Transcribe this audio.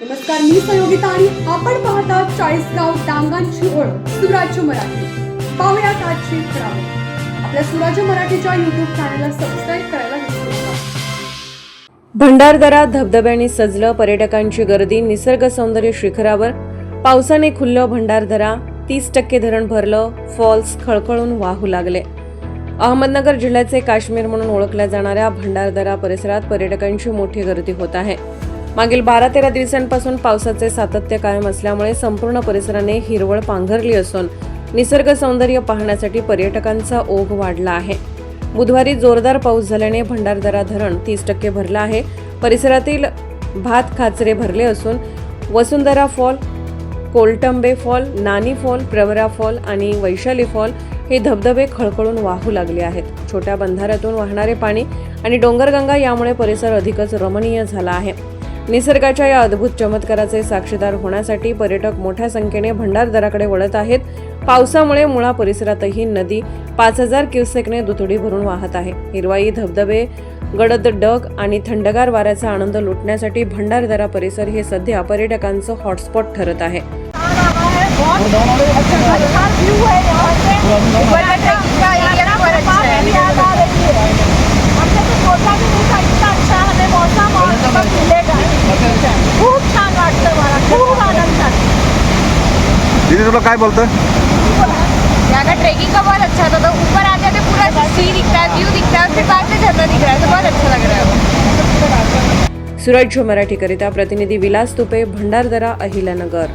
नमस्कार मी संयोगिता आणि आपण पाहता चाळीसगाव डांगांची ओळख सुराज्य मराठी. पाहुयात आजची खराब आपल्या सुराज्य मराठीच्या युट्यूब चॅनलला सबस्क्राईब करायला विसरू नका. भंडारदरा धबधब्याने सजलं पर्यटकांची गर्दी निसर्ग सौंदर्य शिखरावर. पावसाने खुललं भंडारदरा तीस टक्के धरण भरलं फॉल्स खळखळून वाहू लागले. अहमदनगर जिल्ह्याचे काश्मीर म्हणून ओळखल्या जाणाऱ्या भंडारदरा परिसरात पर्यटकांची मोठी गर्दी होत आहे. मागील बारा तेरा दिवसांपासून पावसाचे सातत्य कायम असल्यामुळे संपूर्ण परिसराने हिरवळ पांघरली असून निसर्ग सौंदर्य पाहण्यासाठी पर्यटकांचा ओघ वाढला आहे. बुधवारी जोरदार पाऊस झाल्याने भंडारदरा धरण तीस टक्के भरलं आहे. परिसरातील भात खाचरे भरले असून Vasundhara fall Koltambe fall Nani fall Pravara fall आणि वैशाली फॉल हे धबधबे खळखळून वाहू लागले आहेत. छोट्या बंधाऱ्यातून वाहणारे पाणी आणि डोंगरगंगा यामुळे परिसर अधिकच रमणीय झाला आहे. निसर्गाच्या या अद्भुत चमत्काराचे साक्षीदार होण्यासाठी पर्यटक मोठ्या संख्येने भंडारदराकडे वळत आहेत पावसामुळे मुळा परिसरातही नदी पाच हजार क्युसेकने दुथडी भरून वाहत आहे हिरवाई धबधबे गडद डग आणि थंडगार वाऱ्याचा आनंद लुटण्यासाठी भंडारदरा परिसर हे सध्या पर्यटकांचं हॉटस्पॉट ठरत आहे अच्छा व्यू है यहाँ से ऊपर ट्रैकिंग का एरिया पर अच्छा है हमने तो सोचा भी नहीं था इतना अच्छा हमें मौसम और सब मिलेगा खूप छान वाटतं मला खूप आनंद झाला दीदी तुला काय बोलतं यहाँ का ट्रैकिंग का बहुत अच्छा था तो ऊपर आते थे पूरा. सी दिखता है व्यू दिखता है फिर बाद में झरना दिख रहा है तो बहुत अच्छा लग रहा है सुरज मराठीकरिता प्रतिनिधी विलास तुपे भंडारदरा अहिल्यानगर.